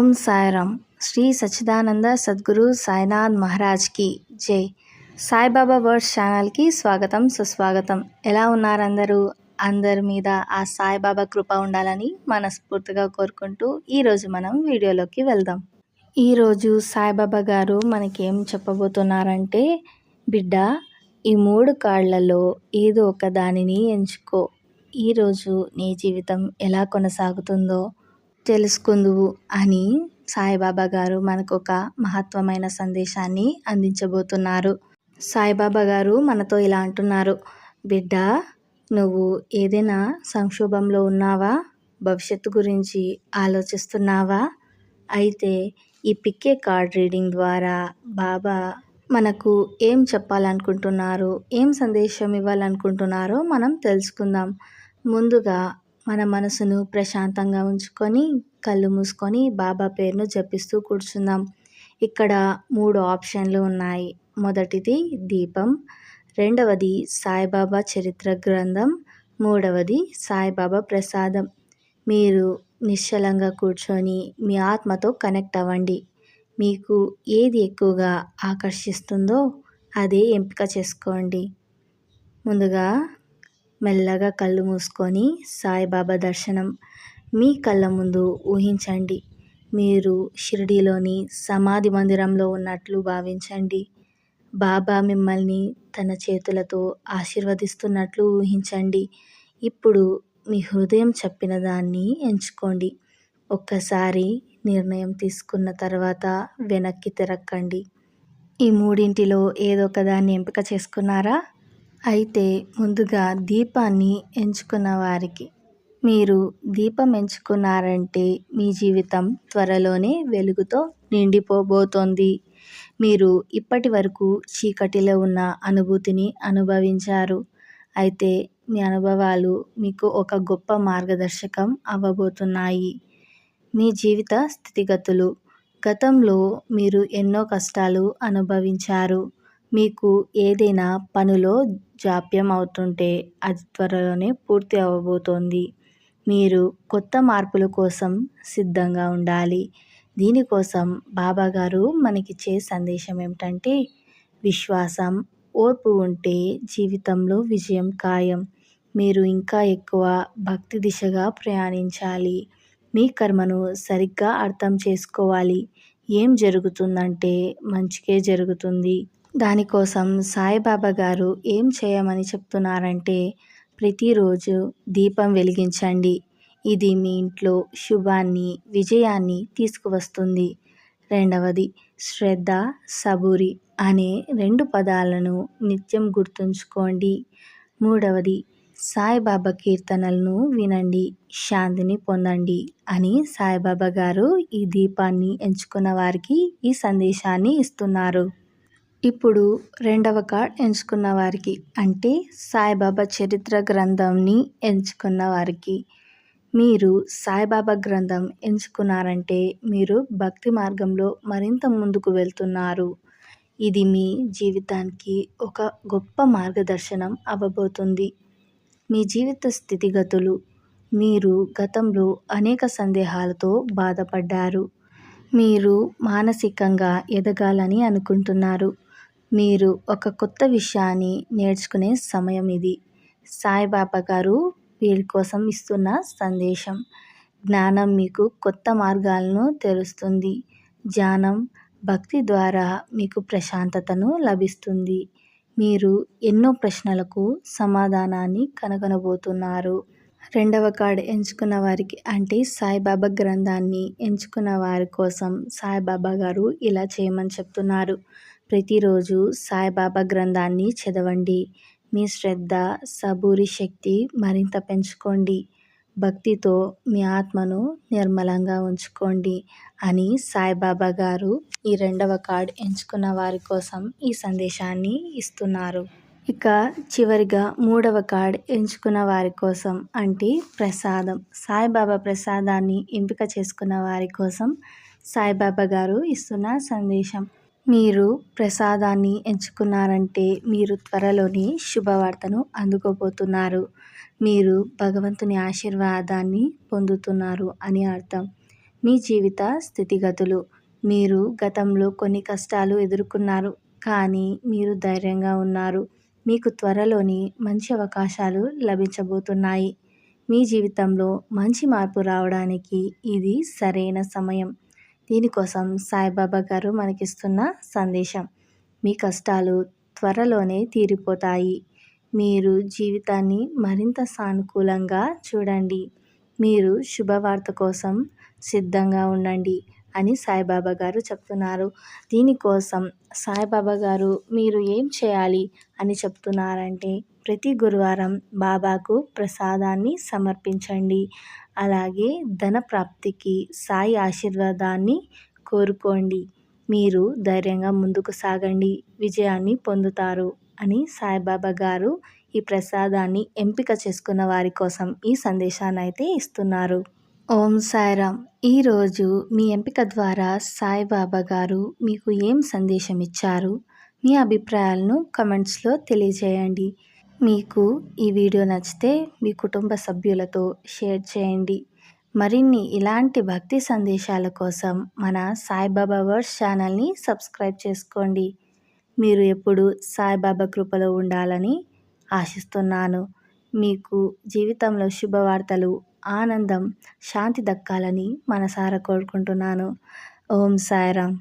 ఓం సాయిరామ్. శ్రీ సచ్చిదానంద సద్గురు సాయినాథ్ మహారాజ్కి జై. సాయిబాబా వర్డ్స్ ఛానల్కి స్వాగతం సుస్వాగతం. ఎలా ఉన్నారందరూ అందరి? మీద ఆ సాయిబాబా కృప ఉండాలని మనస్ఫూర్తిగా కోరుకుంటూ ఈరోజు మనం వీడియోలోకి వెళ్దాం. ఈరోజు సాయిబాబా గారు మనకేం చెప్పబోతున్నారంటే బిడ్డ ఈ మూడు కాళ్ళలో ఏదో ఒక దానిని ఎంచుకో. ఈరోజు నీ జీవితం ఎలా కొనసాగుతుందో తెలుసుకుందువు అని సాయిబాబా గారు మనకు ఒక మహత్వమైన సందేశాన్ని అందించబోతున్నారు. సాయిబాబా గారు మనతో ఇలా అంటున్నారు. బిడ్డ నువ్వు ఏదైనా సంక్షోభంలో ఉన్నావా? భవిష్యత్తు గురించి ఆలోచిస్తున్నావా? అయితే ఈ పిక్కే కార్డ్ రీడింగ్ ద్వారా బాబా మనకు ఏం చెప్పాలనుకుంటున్నారు? ఏం సందేశం ఇవ్వాలనుకుంటున్నారో మనం తెలుసుకుందాం. ముందుగా మన మనసును ప్రశాంతంగా ఉంచుకొని కళ్ళు మూసుకొని బాబా పేరును జపిస్తూ కూర్చుందాం ఇక్కడ మూడు ఆప్షన్లు ఉన్నాయి. మొదటిది దీపం రెండవది సాయిబాబా చరిత్ర గ్రంథం మూడవది సాయిబాబా ప్రసాదం. మీరు నిశ్చలంగా కూర్చొని మీ ఆత్మతో కనెక్ట్ అవ్వండి. మీకు ఏది ఎక్కువగా ఆకర్షిస్తుందో అదే ఎంపిక చేసుకోండి. ముందుగా మెల్లగా కళ్ళు మూసుకొని సాయిబాబా దర్శనం. మీ కళ్ళ ముందు ఊహించండి. మీరు షిరిడీలోని సమాధి మందిరంలో ఉన్నట్లు భావించండి. బాబా మిమ్మల్ని తన చేతులతో ఆశీర్వదిస్తున్నట్లు ఊహించండి. ఇప్పుడు మీ హృదయం చెప్పిన దాన్ని ఎంచుకోండి. ఒక్కసారి నిర్ణయం తీసుకున్న తర్వాత వెనక్కి తిరక్కండి. ఈ మూడింటిలో ఏదో ఒక దాన్ని ఎంపిక చేసుకున్నారా? అయితే ముందుగా దీపాన్ని ఎంచుకున్న వారికి. మీరు దీపం ఎంచుకున్నారంటే మీ జీవితం త్వరలోనే వెలుగుతో నిండిపోబోతోంది. మీరు ఇప్పటి వరకు చీకటిలో ఉన్న అనుభూతిని అనుభవించారు. అయితే మీ అనుభవాలు మీకు ఒక గొప్ప మార్గదర్శకం అవ్వబోతున్నాయి. మీ జీవిత స్థితిగతులు. గతంలో మీరు ఎన్నో కష్టాలు అనుభవించారు. మీకు ఏదైనా పనిలో జాప్యం అవుతుంటే అది త్వరలోనే పూర్తి అవ్వబోతోంది మీరు కొత్త మార్పుల కోసం సిద్ధంగా ఉండాలి. దీనికోసం బాబా గారు మనకిచ్చే సందేశం ఏమిటంటే విశ్వాసం ఓర్పు ఉంటే జీవితంలో విజయం ఖాయం. మీరు ఇంకా ఎక్కువ భక్తి దిశగా ప్రయాణించాలి. మీ కర్మను సరిగ్గా అర్థం చేసుకోవాలి. ఏం జరుగుతుందంటే మంచికే జరుగుతుంది. దానికోసం సాయిబాబా గారు ఏం చేయమని చెప్తున్నారంటే ప్రతిరోజు దీపం వెలిగించండి. ఇది మీ ఇంట్లో శుభాన్ని విజయాన్ని తీసుకువస్తుంది. రెండవది శ్రద్ధ సబూరి అనే రెండు పదాలను నిత్యం గుర్తుంచుకోండి. మూడవది సాయిబాబా కీర్తనలను వినండి శాంతిని పొందండి అని సాయిబాబా గారు ఈ దీపాన్ని ఎంచుకున్న వారికి ఈ సందేశాన్ని ఇస్తున్నారు. ఇప్పుడు రెండవ కార్డ్ ఎంచుకున్న వారికి అంటే సాయిబాబా చరిత్ర గ్రంథంని ఎంచుకున్న వారికి. మీరు సాయిబాబా గ్రంథం ఎంచుకున్నారంటే మీరు భక్తి మార్గంలో మరింత ముందుకు వెళ్తున్నారు. ఇది మీ జీవితానికి ఒక గొప్ప మార్గదర్శనం అవ్వబోతుంది మీ జీవిత స్థితిగతులు మీరు గతంలో అనేక సందేహాలతో బాధపడ్డారు. మీరు మానసికంగా ఎదగాలని అనుకుంటున్నారు. మీరు ఒక కొత్త విషయాన్ని నేర్చుకునే సమయం ఇది. సాయిబాబా గారు వీరి కోసం ఇస్తున్న సందేశం. జ్ఞానం మీకు కొత్త మార్గాలను తెరుస్తుంది. ధ్యానం భక్తి ద్వారా మీకు ప్రశాంతతను లభిస్తుంది. మీరు ఎన్నో ప్రశ్నలకు సమాధానాన్ని కనుగొనబోతున్నారు. రెండవ కార్డు ఎంచుకున్న వారికి అంటే సాయిబాబా గ్రంథాన్ని ఎంచుకున్న వారి కోసం సాయిబాబా గారు ఇలా చేయమని చెప్తున్నారు. ప్రతిరోజు సాయిబాబా గ్రంథాన్ని చదవండి. మీ శ్రద్ధ సబూరి శక్తి మరింత పెంచుకోండి. భక్తితో మీ ఆత్మను నిర్మలంగా ఉంచుకోండి అని సాయిబాబా గారు ఈ రెండవ కార్డ్ ఎంచుకున్న వారి కోసం ఈ సందేశాన్ని ఇస్తున్నారు. ఇక చివరిగా మూడవ కార్డ్ ఎంచుకున్న వారి కోసం అంటే ప్రసాదం. సాయిబాబా ప్రసాదాన్ని ఎంపిక చేసుకున్న వారి కోసం సాయిబాబా గారు ఇస్తున్న సందేశం. మీరు ప్రసాదాన్ని ఎంచుకున్నారంటే మీరు త్వరలోని శుభవార్తను అందుకోబోతున్నారు. మీరు భగవంతుని ఆశీర్వాదాన్ని పొందుతున్నారు అని అర్థం. మీ జీవిత స్థితిగతులు. మీరు గతంలో కొన్ని కష్టాలు ఎదుర్కొన్నారు కానీ మీరు ధైర్యంగా ఉన్నారు. మీకు త్వరలోని మంచి అవకాశాలు లభించబోతున్నాయి. మీ జీవితంలో మంచి మార్పు రావడానికి ఇది సరైన సమయం. దీనికోసం సాయిబాబా గారు మనకిస్తున్న సందేశం. మీ కష్టాలు త్వరలోనే తీరిపోతాయి. మీరు జీవితాన్ని మరింత సానుకూలంగా చూడండి. మీరు శుభవార్త కోసం సిద్ధంగా ఉండండి అని సాయిబాబా గారు చెప్తున్నారు. దీనికోసం సాయిబాబా గారు మీరు ఏం చేయాలి అని చెప్తున్నారంటే ప్రతి గురువారం బాబాకు ప్రసాదాన్ని సమర్పించండి. అలాగే ధన ప్రాప్తికి సాయి ఆశీర్వాదాన్ని కోరుకోండి. మీరు ధైర్యంగా ముందుకు సాగండి. విజయాన్ని పొందుతారు అని సాయిబాబా గారు ఈ ప్రసాదాన్ని ఎంపిక చేసుకున్న వారి కోసం ఈ సందేశాన్ని అయితే ఇస్తున్నారు. ఓం సాయిరామ్. ఈరోజు మీ ఎంపిక ద్వారా సాయిబాబా గారు మీకు ఏం సందేశం ఇచ్చారు? మీ అభిప్రాయాలను కమెంట్స్లో తెలియజేయండి. మీకు ఈ వీడియో నచ్చితే మీ కుటుంబ సభ్యులతో షేర్ చేయండి. మరిన్ని ఇలాంటి భక్తి సందేశాల కోసం మన సాయిబాబా వర్డ్స్ ఛానల్ని సబ్స్క్రైబ్ చేసుకోండి. మీరు ఎప్పుడు సాయిబాబా కృపలో ఉండాలని ఆశిస్తున్నాను. మీకు జీవితంలో శుభవార్తలు ఆనందం శాంతి దక్కాలని మనసారా కోరుకుంటున్నాను. ఓం సాయిరామ్.